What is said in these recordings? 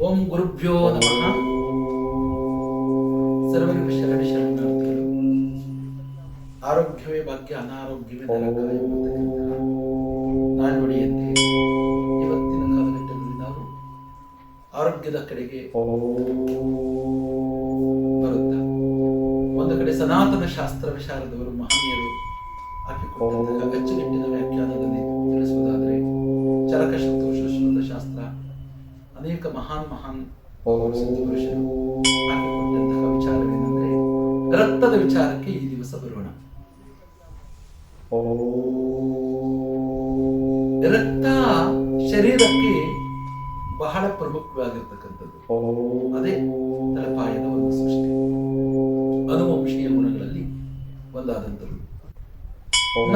ಓಂ ಗುರುಭ್ಯೋ ನಮಃ ಸರ್ವರಿಗೂ ಶರಣ ಶರಣಾರ್ಥಿಗಳು ಆರೋಗ್ಯವೇ ಭಾಗ್ಯ ಅನಾರೋಗ್ಯವೇ ನರಕ ಎಂಬತಕ್ಕಂತಹ ನಾಣ್ಣುಡಿಯಂತೆ ಆರೋಗ್ಯದ ಕಡೆಗೆ ಬರುತ್ತಾ. ಒಂದು ಕಡೆ ಸನಾತನ ಶಾಸ್ತ್ರ ವಿಶಾರದವರು ಮಹನೀಯರು ಹಾಕಿಕೊಟ್ಟಂತಹ ಅಚ್ಚುಕಟ್ಟಿನ ವ್ಯಾಖ್ಯಾನದಲ್ಲಿ ತಿಳಿಸುವುದಾದರೆ ಚರಕ ಶತೋಷ ಶಾಸ್ತ್ರ ಅನೇಕ ಮಹಾನ್ ಮಹಾನ್ ಪುರುಷರು ಹಾಕಿಕೊಟ್ಟಂತಹ ವಿಚಾರವೇನೆಂದರೆ ರಕ್ತದ ವಿಚಾರಕ್ಕೆ ಈ ದಿವಸ ಬರೋಣ. ರಕ್ತ ಶರೀರಕ್ಕೆ ಬಹಳ ಪ್ರಮುಖವಾಗಿರ್ತಕ್ಕಂಥದ್ದು. ಅದೇ ತಳಪಾಯದ ಒಂದು ಸೃಷ್ಟಿ. ಅನುವಂಶೀಯ ಗುಣಗಳಲ್ಲಿ ಒಂದಾದಂಥದ್ದು.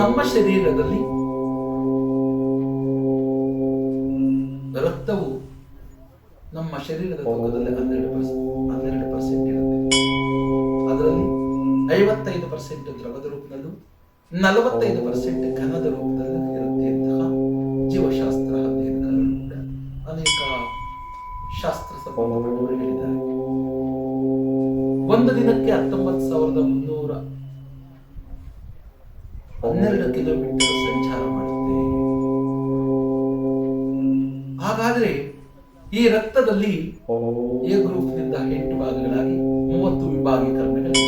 ನಮ್ಮ ಶರೀರದಲ್ಲಿ ರಕ್ತವು ನಮ್ಮ ಶರೀರದ ತೂಕದಲ್ಲಿ ಹನ್ನೆರಡು ಪರ್ಸೆಂಟ್ ಹನ್ನೆರಡು ಪರ್ಸೆಂಟ್ ಇರುತ್ತೆ. ಅದರಲ್ಲಿ ಐವತ್ತೈದು ಪರ್ಸೆಂಟ್ ದ್ರವದ ರೂಪದಲ್ಲೂ ನಲವತ್ತೈದು ಪರ್ಸೆಂಟ್ ಘನದ ರೂಪದಲ್ಲೂ ಇರುತ್ತೆ ಅಂತಹ ಜೀವಶಾಸ್ತ್ರ. ಒಂದು ದಿನಕ್ಕೆ ಹತ್ತೊಂಬತ್ತು ಸಾವಿರದ ಮುನ್ನೂರ ಹನ್ನೆರಡು ಕಿಲೋಮೀಟರ್ ಸಂಚಾರ ಮಾಡುತ್ತೆ ಹಾಗಾದ್ರೆ ಈ ರಕ್ತದಲ್ಲಿ ಎ ಗ್ರೂಪ್ನಿಂದ ಎಂಟು ಭಾಗಗಳಾಗಿ ಮೂವತ್ತು ವಿಭಾಗೀಕರಣಗಳಿವೆ.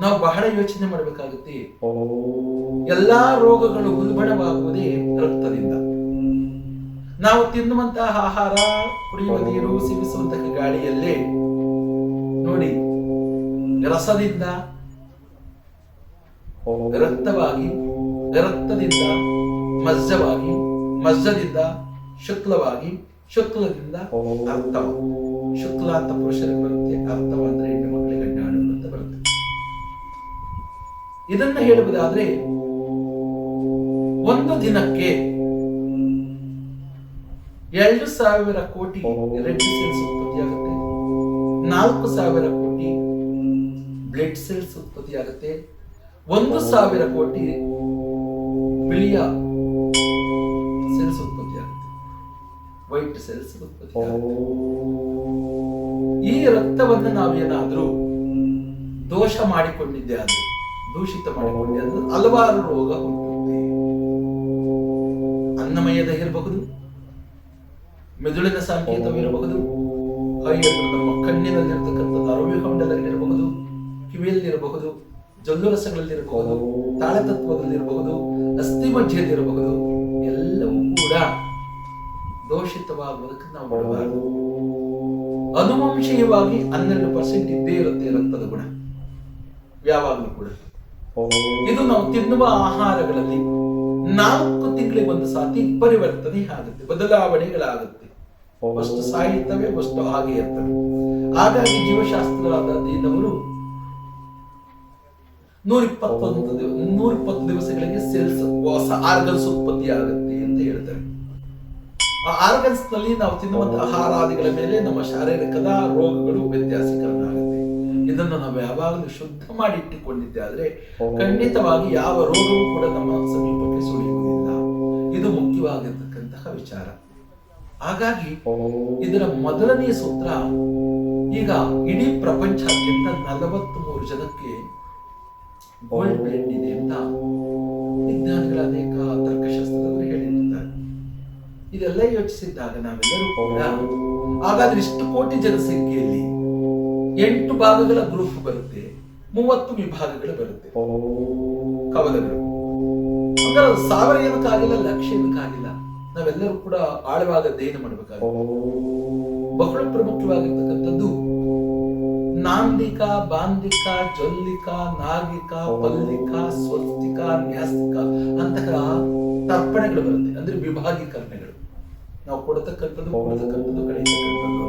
ನಾವು ಬಹಳ ಯೋಚನೆ ಮಾಡಬೇಕಾಗುತ್ತೆ. ಎಲ್ಲಾ ರೋಗಗಳು ಉಲ್ಬಣವಾಗುವುದೇ ರಕ್ತದಿಂದ. ನಾವು ತಿನ್ನುವಂತಹ ಆಹಾರ, ಕುಡಿಯುವ ನೀರು ಸೇವಿಸುವಂತಹ ಗಾಳಿಯಲ್ಲೇ ನೋಡಿ. ರಸದಿಂದ ರಕ್ತವಾಗಿ, ರಕ್ತದಿಂದ ಮಜ್ಜವಾಗಿ, ಮಜ್ಜದಿಂದ ಶುಕ್ಲವಾಗಿ, ಶುಕ್ಲದಿಂದ ಅರ್ಥವ. ಶುಕ್ಲ ಅಂತ ಪುರುಷರಿಗೆ ಬರುತ್ತೆ, ಅರ್ಥವ ಅಂದ್ರೆ ಹೆಣ್ಣು ಮಕ್ಕಳಿಗೆ ಗಂಡಾಡು ಅಂತ ಬರುತ್ತೆ. ಇದನ್ನ ಹೇಳುವುದಾದ್ರೆ, ಒಂದು ದಿನಕ್ಕೆ ಎರಡು ಸಾವಿರ ಕೋಟಿ ರೆಡ್ ನಾಲ್ಕು ಸಾವಿರ ಕೋಟಿ ಬ್ಲಡ್ ಸೆಲ್ಸ್ ಉತ್ಪತ್ತಿಯಾಗುತ್ತೆ. ಒಂದು ಸಾವಿರ ಕೋಟಿ ಬಿಳಿಯ ಸೆಲ್ಸ್ ಉತ್ಪತ್ತಿಯಾಗುತ್ತೆ. ವೈಟ್ ಸೆಲ್ಸ್ ಉತ್ಪತ್ತಿಯಾಗುತ್ತೆ. ಈ ರಕ್ತವನ್ನು ನಾವೇನಾದ್ರೂ ದೋಷ ಮಾಡಿಕೊಂಡಿದ್ದೆ ಅದು, ದೂಷಿತ ಮಾಡಿಕೊಂಡೆ ಅಂದ್ರೆ ಹಲವಾರು ರೋಗ ಹುಟ್ಟುತ್ತೆ ಅನ್ನಮಯದ ಇರಬಹುದು, ಮೆದುಳಿನ ಸಂಕೇತವಿರಬಹುದು ಕೈಯಲ್ಲಿ ನಮ್ಮ ಕಣ್ಣಿನಲ್ಲಿರ್ತಕ್ಕಂಥದ್ದು ಅರವಿಹೊಂಡದಲ್ಲಿರಬಹುದು ಕಿವಿಯಲ್ಲಿರಬಹುದು ಜೊಲ್ಲು ತಾಳೆ ತಾಳತತ್ವದಲ್ಲಿರಬಹುದು, ಅಸ್ಥಿ ಮಧ್ಯದಲ್ಲಿರಬಹುದು ಎಲ್ಲವೂ ಕೂಡ ದೋಷಿತವಾಗುವುದಕ್ಕೆ ನಾವು ಬಿಡಬಾರದು. ಅನುವಂಶೀಯವಾಗಿ ಹನ್ನೆರಡು ಪರ್ಸೆಂಟ್ ಇದ್ದೇ ಇರುತ್ತೆ ರಕ್ತದ ಗುಣ. ಯಾವಾಗಲೂ ಕೂಡ. ಇದು ನಾವು ತಿನ್ನುವ ಆಹಾರಗಳಲ್ಲಿ ನಾಲ್ಕು ತಿಂಗಳಿಗೆ ಒಂದು ಸಾತಿ ಪರಿವರ್ತನೆ ಆಗುತ್ತೆ, ಬದಲಾವಣೆಗಳಾಗುತ್ತೆ. ವಸ್ತು ಸಾಹಿತ್ಯವೇ ವಸ್ತು ಹಾಗೆ ಇರ್ತವೆ ಹಾಗಾಗಿ ಜೀವಶಾಸ್ತ್ರದ ಇಪ್ಪತ್ತೊಂದು ನೂರ ಇಪ್ಪತ್ತು ದಿವಸಗಳಿಗೆ ಸೆಲ್ಸ್ ಹೊಸ ಆರ್ಗನ್ಸ್ ಉತ್ಪತ್ತಿ ಆಗುತ್ತೆ ಅಂತ ಹೇಳ್ತಾರೆ. ಆ ಆರ್ಗನ್ಸ್ನಲ್ಲಿ ನಾವು ತಿನ್ನುವಂತಹ ಆಹಾರಾದಿಗಳ ಮೇಲೆ ನಮ್ಮ ಶಾರೀರಿಕದ ರೋಗಗಳು ವ್ಯತ್ಯಾಸೀಕರಣ ಆಗುತ್ತೆ. ಇದನ್ನು ನಾವು ಯಾವಾಗಲೂ ಶುದ್ಧ ಮಾಡಿ ಇಟ್ಟುಕೊಂಡಿದ್ದೆ ಆದ್ರೆ ಖಂಡಿತವಾಗಿ ಯಾವ ರೋಗವೂ ಕೂಡ ನಮ್ಮ ಸಮೀಪಕ್ಕೆ ಸುಳಿಯುವುದಿಲ್ಲ. ಇದು ಮುಖ್ಯವಾಗಿರ್ತಕ್ಕಂತಹ ವಿಚಾರ. ಹಾಗಾಗಿ ಇದರ ಮೊದಲನೆಯ ಸೂತ್ರ ಈಗ ಇಡೀ ಪ್ರಪಂಚಾದ್ಯಂತ ನಲವತ್ತ್ ಮೂರು ಜನಕ್ಕೆ ಗೋಲ್ಡ್ ಪ್ಲೇಟ್ ಇದೆ ಅಂತ ವಿಜ್ಞಾನಿಗಳ ಅನೇಕ ತರ್ಕಶಾಸ್ತ್ರದವರು ಹೇಳಿರುತ್ತಾರೆ. ಇದೆಲ್ಲ ಯೋಚಿಸಿದ್ದಾಗ ನಾವೆಲ್ಲರೂ ಕೂಡ ಹಾಗಾದ್ರೆ ಇಷ್ಟು ಕೋಟಿ ಜನಸಂಖ್ಯೆಯಲ್ಲಿ ಎಂಟು ಭಾಗಗಳ ಗ್ರೂಪ್ ಬರುತ್ತೆ ಮೂವತ್ತು ವಿಭಾಗಗಳು ಬರುತ್ತೆ. ಕವಲಗಳು. ಸಾವಿರ ಏನಕ್ಕಾಗಿಲ್ಲ ಲಕ್ಷ ಏನಕ್ಕಾಗಿಲ್ಲ ನಾವೆಲ್ಲರೂ ಕೂಡ ಆಳವಾದ ಅಧ್ಯಯನ ಮಾಡಬೇಕಾಗುತ್ತೆ? ಬಹಳ ಪ್ರಮುಖವಾಗಿರ್ತಕ್ಕಂಥದ್ದು ನಾಂದಿಕ ಬಾಂದಿಕ ಜೊಲ್ಲಿಕ ನಾಗಿಕ ಪಲ್ಲಿಕ ಸ್ವಸ್ತಿಕ ನ್ಯಾಸ್ತಿಕ ಅಂತಹ ತರ್ಪಣೆಗಳು ಬರುತ್ತೆ. ಅಂದ್ರೆ ವಿಭಾಗೀಕರಣಗಳು ನಾವು ಕೊಡತಕ್ಕಂಥದ್ದು ಕೊಡತಕ್ಕಂಥದ್ದು ಕಳೆಯತಕ್ಕಂಥದ್ದು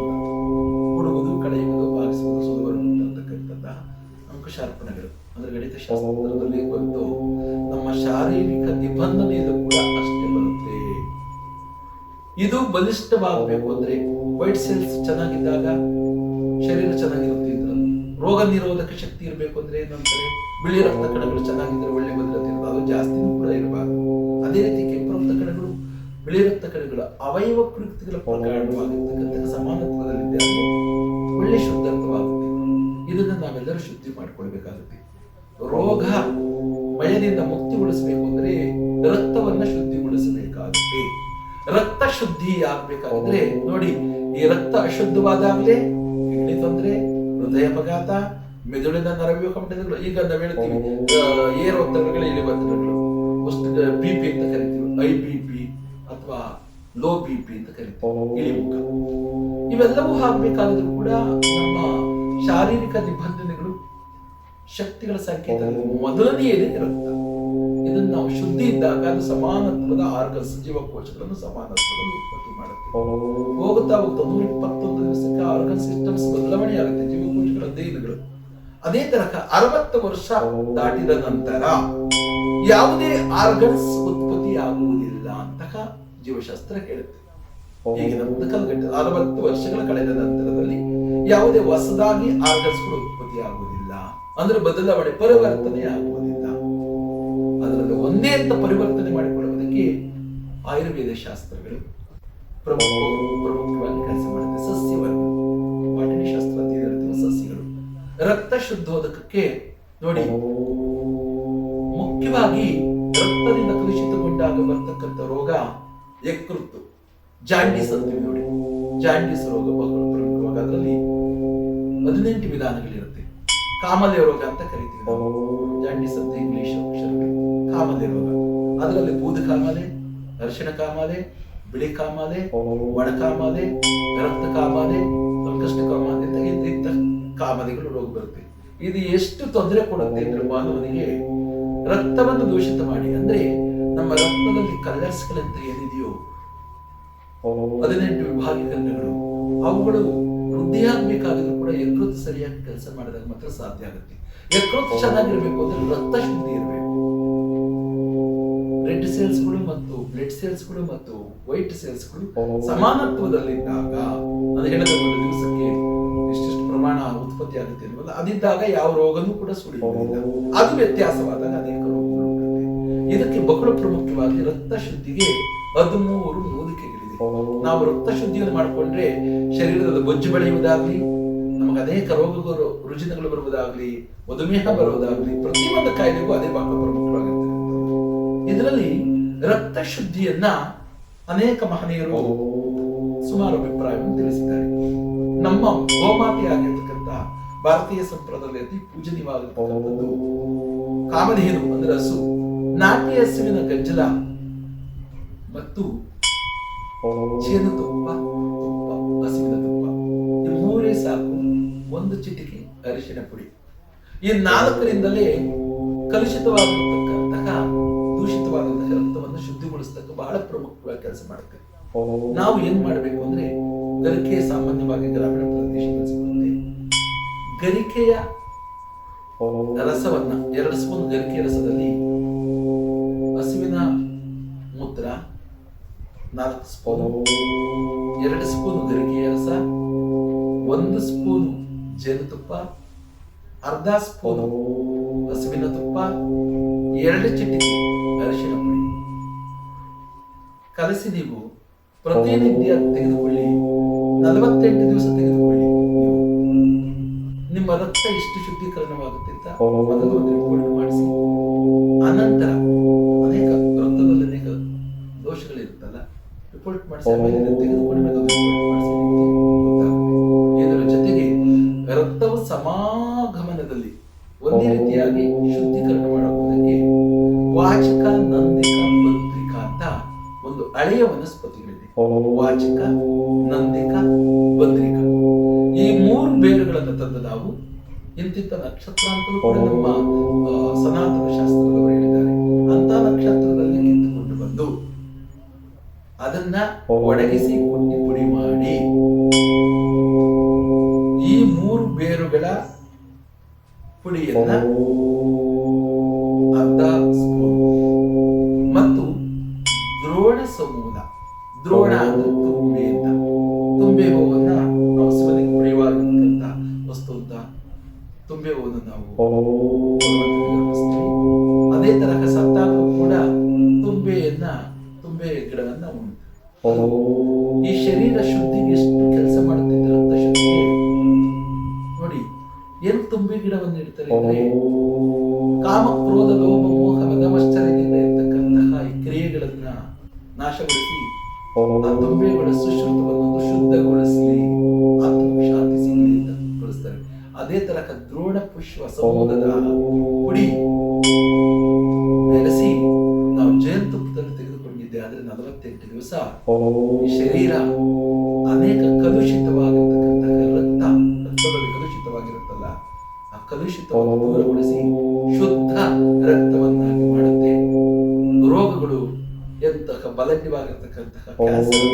ಕೊಡುವುದು ಕಳೆಯುವುದು ಭಾಗಿಸುವುದು ಸುಡುವುದು ಅಂತಕ್ಕಂಥದ್ದ ಅಂಕುಶಾರ್ಪಣೆಗಳು. ಅಂದ್ರೆ ಗಣಿತ ಶಾಸ್ತ್ರದಲ್ಲಿ ಬಂದು ನಮ್ಮ ಶಾರೀರಿಕ ನಿಬಂಧನೆಯಲ್ಲೂ ಕೂಡ ಇದು ಬಲಿಷ್ಠವಾಗಬೇಕು ಅಂದ್ರೆ ವೈಟ್ ಸೆಲ್ಸ್ ಚೆನ್ನಾಗಿದ್ದಾಗ ಶರೀರ ಚೆನ್ನಾಗಿರುತ್ತೆ ರೋಗ ನಿರೋಧಕ ಶಕ್ತಿ ಇರಬೇಕು ಅಂದ್ರೆ ಏನಂತಾರೆ ಬಿಳಿ ರಕ್ತ ಕಣಗಳು ಚೆನ್ನಾಗಿದ್ರೆ ಒಳ್ಳೆ ಭದ್ರತೆ ಇರುತ್ತೆ ಅದು ಜಾಸ್ತಿ ಕೂಡ ಇರಬಾರ್ದು. ಅದೇ ರೀತಿ ಕೆಂಪು ರಕ್ತ ಕಣಗಳು, ಬಿಳಿ ರಕ್ತ ಕಣಗಳು ಅವಯವ ಪ್ರಕೃತಿಗಳ ಪ್ರಕಾರವಾಗಿರ್ತಕ್ಕಂಥ ಸಮಾನತ್ವದಲ್ಲಿದ್ದಾಗ ಒಳ್ಳೆ ಶುದ್ಧತ್ವವಾಗುತ್ತೆ ಇದನ್ನ ನಾವೆಲ್ಲರೂ ಶುದ್ಧಿ ಮಾಡಿಕೊಳ್ಬೇಕಾಗುತ್ತೆ. ರೋಗ ಭಯದಿಂದ ಮುಕ್ತಿಗೊಳಿಸಬೇಕು ಅಂದ್ರೆ ರಕ್ತವನ್ನ ಶುದ್ಧಿಗೊಳಿಸಬೇಕಾಗುತ್ತೆ. ರಕ್ತ ಶುದ್ಧಿ ಆಗ್ಬೇಕಾದ್ರೆ, ನೋಡಿ, ಈ ರಕ್ತ ಅಶುದ್ಧವಾದಾಗ್ಲೇ ಕಿಡ್ನಿ ತೊಂದರೆ, ಹೃದಯ ಅಪಘಾತ, ಮೆದುಳಿನ ನರವ್ಯೂಹ ಕಂಪನಿಗಳು, ಈಗ ನಾವು ಹೇಳ್ತೀವಿ ಏರ್ ಒತ್ತಡಗಳು ಇಳಿ ಒತ್ತಡಗಳು ಬಿ ಅಂತ ಕರಿತೀವಿ, ಐ ಬಿ ಪಿ ಅಥವಾ ಲೋ ಬಿ ಪಿ ಅಂತ ಕರಿತೀವಿ ಇವೆಲ್ಲವೂ ಆಗ್ಬೇಕಾದ್ರೂ ಕೂಡ ನಮ್ಮ ಶಾರೀರಿಕ ನಿಬಂಧನೆಗಳು ಶಕ್ತಿಗಳ ಸಂಕೇತ ಮೊದಲನೆಯದೇ ರಕ್ತ. ಶುದ್ಧಿ ಇದ್ದಾಗ ಅದು ಸಮಾನತ್ವದ ಆರ್ಗ ಸಜೀವ ಕೋಶಗಳನ್ನು ಸಮಾನತ್ವದಲ್ಲಿ ಉತ್ಪತ್ತಿ ಮಾಡುತ್ತೆ. ಹೋಗುತ್ತಾ ಹೋಗ್ತಾ ನೂರ ಇಪ್ಪತ್ತೊಂದು ದಿವಸಕ್ಕೆ ಆರ್ಗನ್ ಸಿಸ್ಟಮ್ಸ್ ಬದಲಾವಣೆ ಆಗುತ್ತೆ ಜೀವಕೋಶಗಳ ಅಧ್ಯಯನಗಳು. ಅದೇ ತರಹ ಅರವತ್ತು ವರ್ಷ ದಾಟಿದ ನಂತರ ಯಾವುದೇ ಆರ್ಗನ್ಸ್ ಉತ್ಪತ್ತಿ ಆಗುವುದಿಲ್ಲ ಅಂತಕ ಜೀವಶಾಸ್ತ್ರ ಹೇಳುತ್ತೆ. ಈಗಿನ ಕಾಲಘಟ್ಟ ಅರವತ್ತು ವರ್ಷಗಳ ಕಳೆದ ನಂತರದಲ್ಲಿ ಯಾವುದೇ ಹೊಸದಾಗಿ ಆರ್ಗನ್ಸ್ಗಳು ಉತ್ಪತ್ತಿ ಆಗುವುದಿಲ್ಲ ಅಂದ್ರೆ ಬದಲಾವಣೆ ಪರಿವರ್ತನೆ ಆಗುವುದಿಲ್ಲ ಒಂದೇ ಅಂತ ಪರಿವರ್ತನೆ ಮಾಡಿಕೊಳ್ಳುವುದಕ್ಕೆ ಆಯುರ್ವೇದ ಶಾಸ್ತ್ರಗಳು ಪ್ರಮುಖ ಪ್ರಮುಖವಾಗಿ ಕೆಲಸ ಮಾಡುತ್ತೆ. ಸಸ್ಯವರ್ಗ ಬಾಟನಿ ಶಾಸ್ತ್ರ ಸಸ್ಯಗಳು. ರಕ್ತ ಶುದ್ಧೋದಕಕ್ಕೆ ನೋಡಿ, ಮುಖ್ಯವಾಗಿ ರಕ್ತದಿಂದ ಕಲುಷಿತಗೊಂಡಾಗ ಬರ್ತಕ್ಕಂಥ ರೋಗ ಯಕೃತ್ತು. ಜಾಂಡಿಸ್ ಅಂತೀವಿ ನೋಡಿ. ಜಾಂಡಿಸ್ ರೋಗ ಬಹಳ ಪ್ರಮುಖವಾಗಿ ಅದರಲ್ಲಿ ಹದಿನೆಂಟು ವಿಧಾನಗಳಿರುತ್ತೆ. ಕಾಮಲೆ ರೋಗ ಅಂತ ಕರಿತೀವಿ ಜಾಂಡೀಸ್ ಅಂತ ಇಂಗ್ಲಿಷ್ ಅಕ್ಷರಗಳು. ರೋಗ ಅದರಲ್ಲಿ ಬೂದ ಕಾಮಾಲೆ, ಅರಿಶಿಣ ಕಾಮಾಲೆ, ಬಿಳಿ ಕಾಮಾಲೆ, ಒಣ ಕಾಮಾಲೆ, ರಕ್ತ ಕಾಮಾಲೆ, ಸಂಕಷ್ಟ ಕಾಮಾಲೆ ಅಂತ ಇಂಥ ಕಾಮಾಲೆಗಳು ರೋಗ ಬರುತ್ತೆ. ಇದು ಎಷ್ಟು ತೊಂದರೆ ಕೊಡುತ್ತೆ ಅಂದ್ರೆ ಮಾನವನಿಗೆ ರಕ್ತವನ್ನು ದೂಷಿತ ಮಾಡಿ ಅಂದ್ರೆ ನಮ್ಮ ರಕ್ತದಲ್ಲಿ ಕಲರ್ಸ್ಗಳಂತ ಏನಿದೆಯೋ, ಹದಿನೆಂಟು ವಿಭಾಗೀಕರಣಗಳು ಅವುಗಳು ವೃದ್ಧಿಯಾಗಬೇಕಾದ್ರೂ ಕೂಡ ಯಕೃತ್ ಸರಿಯಾಗಿ ಕೆಲಸ ಮಾಡಿದಾಗ ಮಾತ್ರ ಸಾಧ್ಯ ಆಗುತ್ತೆ. ಯಕೃತ್ ಚೆನ್ನಾಗಿರ್ಬೇಕು ಅಂದ್ರೆ ರಕ್ತ ಶುದ್ಧಿ ಇರಬೇಕು. ರೆಡ್ ಸೆಲ್ಸ್ಗಳು ಮತ್ತು ಬ್ಲಡ್ ಸೆಲ್ಸ್ಗಳು ಮತ್ತು ವೈಟ್ ಸೆಲ್ಸ್ಗಳು ಸಮಾನತ್ವದಲ್ಲಿದ್ದಾಗ ನಾನು ಹೇಳಿದ ಒಂದು ದಿವಸಕ್ಕೆ ಇಷ್ಟಿಷ್ಟು ಪ್ರಮಾಣ ಉತ್ಪತ್ತಿ ಆಗುತ್ತೆ ಅಲ್ವಲ್ಲ ಅದಿದ್ದಾಗ ಯಾವ ರೋಗನೂ ಕೂಡ ಸುಳಿಯುವುದಿಲ್ಲ ಅದು ವ್ಯತ್ಯಾಸವಾದಾಗ ಅನೇಕ ರೋಗಗಳು. ಇದಕ್ಕೆ ಬಹಳ ಪ್ರಮುಖವಾಗಿ ರಕ್ತ ಶುದ್ಧಿಗೆ ಹದಿಮೂರು ಮೂಲಿಕೆಗಳಿದೆ ನಾವು ರಕ್ತ ಶುದ್ಧಿಯನ್ನು ಮಾಡಿಕೊಂಡ್ರೆ ಶರೀರದ ಬೊಜ್ಜು ಬೆಳೆಯುವುದಾಗ್ಲಿ ನಮಗೆ ಅನೇಕ ರೋಗಗಳು ರುಜಿನಗಳು ಬರುವುದಾಗ್ಲಿ ಮಧುಮೇಹ ಬರುವುದಾಗ್ಲಿ ಪ್ರತಿಯೊಂದು ಕಾಯಿಲೆಗೂ ಅದೇ ಬಹಳ ಪ್ರಮುಖವಾಗಿರ್ತದೆ. ಇದರಲ್ಲಿ ರಕ್ತ ಶುದ್ಧಿಯನ್ನ ಅನೇಕ ಮಹನೀಯರು ಸುಮಾರು ಅಭಿಪ್ರಾಯವನ್ನು ತಿಳಿಸಿದ್ದಾರೆ. ನಮ್ಮ ಗೋಮಾತೆಯಾಗಿರ್ತಕ್ಕಂಥ ಭಾರತೀಯ ಸಂಪ್ರದಾಯದಲ್ಲಿ ಅತಿ ಪೂಜನೀಯವಾಗಿರ್ತಕ್ಕಂಥದ್ದು ಕಾಮಧೇನು ಅಂದ್ರೆ ಹಸು ನಾಟಿ ಹಸುವಿನ ಗಜ್ಜಲ ಮತ್ತು ಜೇನುತುಪ್ಪ ತುಪ್ಪ ಹಸುವಿನ ತುಪ್ಪ. ಈ ಮೂರೇ ಸಾಕು. ಒಂದು ಚಿಟಿಕೆ ಅರಿಶಿನ ಪುಡಿ. ಈ ನಾಲ್ಕರಿಂದಲೇ ಕಲುಷಿತವಾಗಿರ್ತಕ್ಕಂತಹ ಶುದ್ಧಿಗೊಳಿಸತಕ್ಕ ಬಹಳ ಪ್ರಮುಖವಾಗಿ ಕೆಲಸ ಮಾಡುತ್ತೆ. ನಾವು ಏನ್ ಮಾಡಬೇಕು ಅಂದ್ರೆ ಗರಿಕೆ ಸಾಮಾನ್ಯವಾಗಿ ಗ್ರಾಮೀಣ ಪ್ರದೇಶದಲ್ಲಿ ಸಿಗುತ್ತೆ ಗರಿಕೆಯ ರಸವನ್ನ ಎರಡು ಸ್ಪೂನ್ ಗರಿಕೆ ರಸದಲ್ಲಿ ಹಸುವಿನ ಮೂತ್ರ ನಾಲ್ಕು ಸ್ಪೂನ್ ಎರಡು ಸ್ಪೂನ್ ಗರಿಕೆಯ ರಸ ಒಂದು ಸ್ಪೂನ್ ಜೇನುತುಪ್ಪ ಅರ್ಧ ಸ್ಪೂನ್ ಹಸುವಿನ ತುಪ್ಪ ಎರಡು ಚಿಟಿಕೆ ಅರಿಶಿನ ಕಲಸಿ ನೀವು ಪ್ರತಿನಿತ್ಯ ತೆಗೆದುಕೊಳ್ಳಿ. ನಲವತ್ತೆಂಟು ದಿವಸ ತೆಗೆದುಕೊಳ್ಳಿ ನಿಮ್ಮ ರಕ್ತ ಎಷ್ಟು ಶುದ್ಧೀಕರಣವಾಗುತ್ತೆ ಅಂತ ಮೊದಲು ಮಾಡಿಸಿ. ಅನಂತರ ಅನೇಕ ರಕ್ತದಲ್ಲಿ ಅನೇಕ ದೋಷಗಳಿರುತ್ತಲ್ಲ. ರಿಪೋರ್ಟ್ ಮಾಡಿಸಿ, ಆಮೇಲೆ ಒಂದು ವನಸ್ಪತಿಗಳಿವೆ ವಾಚಕ, ನಂದಿಕ, ಬಂದ್ರಿಕ. ಈ ಮೂರು ಬೇರುಗಳನ್ನು ತಂದು ನಾವು ಇಂತಿಂತ ನಕ್ಷತ್ರ ಅಂತಲೂ ನಮ್ಮ ಸನಾತನ ಶಾಸ್ತ್ರದವರು ಹೇಳಿದ್ದಾರೆ. ಅಂತ ನಕ್ಷತ್ರದಲ್ಲಿ ನಿಂತುಕೊಂಡು ಬಂದು ಅದನ್ನ ಒಣಗಿಸಿ ಕುಟ್ಟಿ ಪುಡಿ ಮಾಡಿ ಈ ಮೂರು ಬೇರುಗಳ ಪುಡಿಯನ್ನ ತುಂಬೆ ಗಿಡವನ್ನ ಉಂಟು. ಈ ಶರೀರ ಶುದ್ಧಿಗೆ ಎಷ್ಟು ಕೆಲಸ ಮಾಡುತ್ತಿದ್ದಾರೆ ಅಂತ ಶುದ್ಧಿಗೆ ನೋಡಿ ಏನು ತುಂಬೆ ಗಿಡವನ್ನು ಇಡ್ತಾರೆ ಅಂದ್ರೆ ಕಾಮ ಕ್ರೋಧ ಲೋಭ ಮೋಹ ಮದಮಶ್ಚರ್ಯದಿಂದ ಇರ್ತಕ್ಕಂತಹ ಈ ಕ್ರಿಯೆಗಳನ್ನ ನಾಶಗೊಳಿಸಿ ಆ ತುಂಬೆಗಳ ಸುಶ್ರುತವನ್ನು ಶುದ್ಧಗೊಳಿಸಲಿ ಆತ್ಮ ಶಾಂತಿ ಸಿಗಲಿ ಅಂತ ಗೊಳಿಸ್ತಾರೆ. ಅದೇ ತರಹ ದ್ರೋಣ ಪುಷ್ಪ ಸಮೂಹದ ಪುಡಿ ನಲವತ್ತೆಂಟು ದಿವಸ ಶರೀರ ಅನೇಕ ಕಲುಷಿತವಾಗಿರ್ತಕ್ಕಂತಹ ರಕ್ತ ರಕ್ತದಲ್ಲಿ ಕಲುಷಿತವಾಗಿರುತ್ತಲ್ಲ ಆ ಕಲುಷಿತವನ್ನು ದೂರಗೊಳಿಸಿ ಶುದ್ಧ ರಕ್ತವನ್ನಾಗಿ ಮಾಡುತ್ತೆ. ರೋಗಗಳು ಎಂತಹ ಬಲಜ್ಯವಾಗಿರ್ತಕ್ಕಂತಹ ಕ್ಯಾನ್ಸರ್